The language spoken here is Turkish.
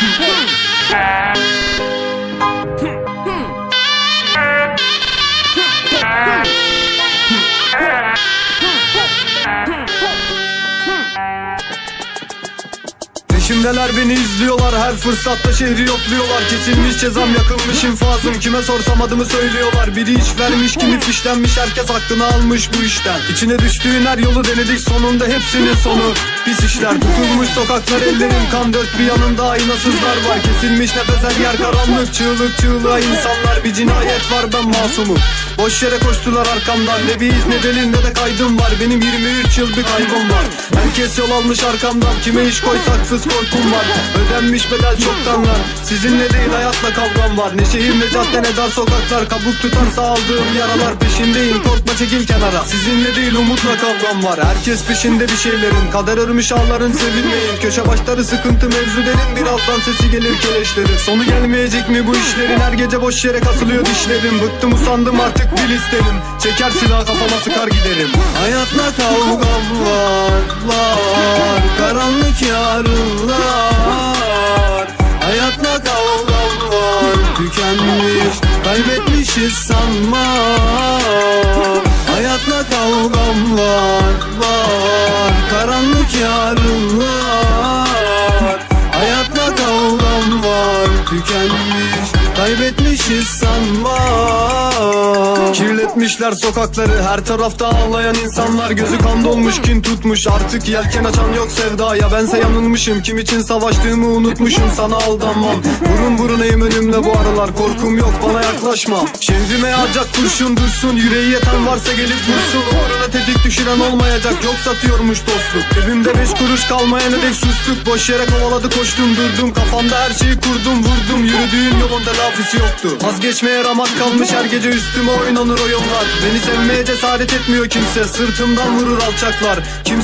Yeah! Peşimdeler beni izliyorlar her fırsatta şehri yokluyorlar. Kesilmiş cezam yakılmış infazım kime sorsam adımı söylüyorlar. Biri iş vermiş kimi fişlenmiş herkes aklını almış bu işten. İçine düştüğün her yolu denedik sonunda hepsinin sonu. Pis işler tutulmuş sokaklar ellerim kan dört bir yanımda aynasızlar var. Kesilmiş nefes her yer karanlık çığlık çığlığa insanlar. Bir cinayet var ben masumum. Boş yere koştular arkamdan. Ne bir iz ne delil ne de kaydım var. Benim 23 yıl bir kaybım var. Herkes yol almış arkamdan. Kime iş koysak fıs korkum var Ödenmiş bedel çoktanlar Sizinle değil hayatla kavgam var. Ne şehir ne cadde ne dar sokaklar. Kabuk tutarsa aldığım yaralar peşindeyim. Korkma çekil kenara. Sizinle değil umutla kavgam var. Herkes peşinde bir şeylerin. Kader örmüş ağların sevinmeyin Köşe başları sıkıntı mevzu derin Birazdan sesi gelir keleşlerin. Sonu gelmeyecek mi bu işlerin? Her gece boş yere kasılıyor dişlerim. Bıktım usandım artık bil isterim Çeker silah kafama sıkar giderim. Hayatla kavgam var, var Karanlık yarınlar Hayatla kavgam var Tükenmiş, kaybetmişiz sanma Hayatla kavgam var, var Karanlık yarınlar. Hayatla kavgam var Tükenmiş, kaybetmişiz sanma Kirletmişler sokakları her tarafta ağlayan insanlar. Gözü kan dolmuş kin tutmuş. Artık yelken açan yok sevdaya Bense yanılmışım kim için savaştığımı unutmuşum. Sana aldanmam. Burun burunayım önümle bu aralar. Korkum yok bana yaklaşma. Şehrime yağacak kurşun dursun. Yüreği yeten varsa gelip vursun. Uğruna tetik düşüren olmayacak. Yok satıyormuş dostluk. Cebimde beş kuruş kalmayana dek sustuk. Boş yere kovaladı koştum durdum. Kafamda her şeyi kurdum vurdum. Yürüdüğün yolunda lafisi yoktu Vazgeçmeye ramak kalmış her gece üstüme oynanır oyunlar. Beni sevmeye cesaret etmiyor kimse. Sırtımdan vurur alçaklar. Kimse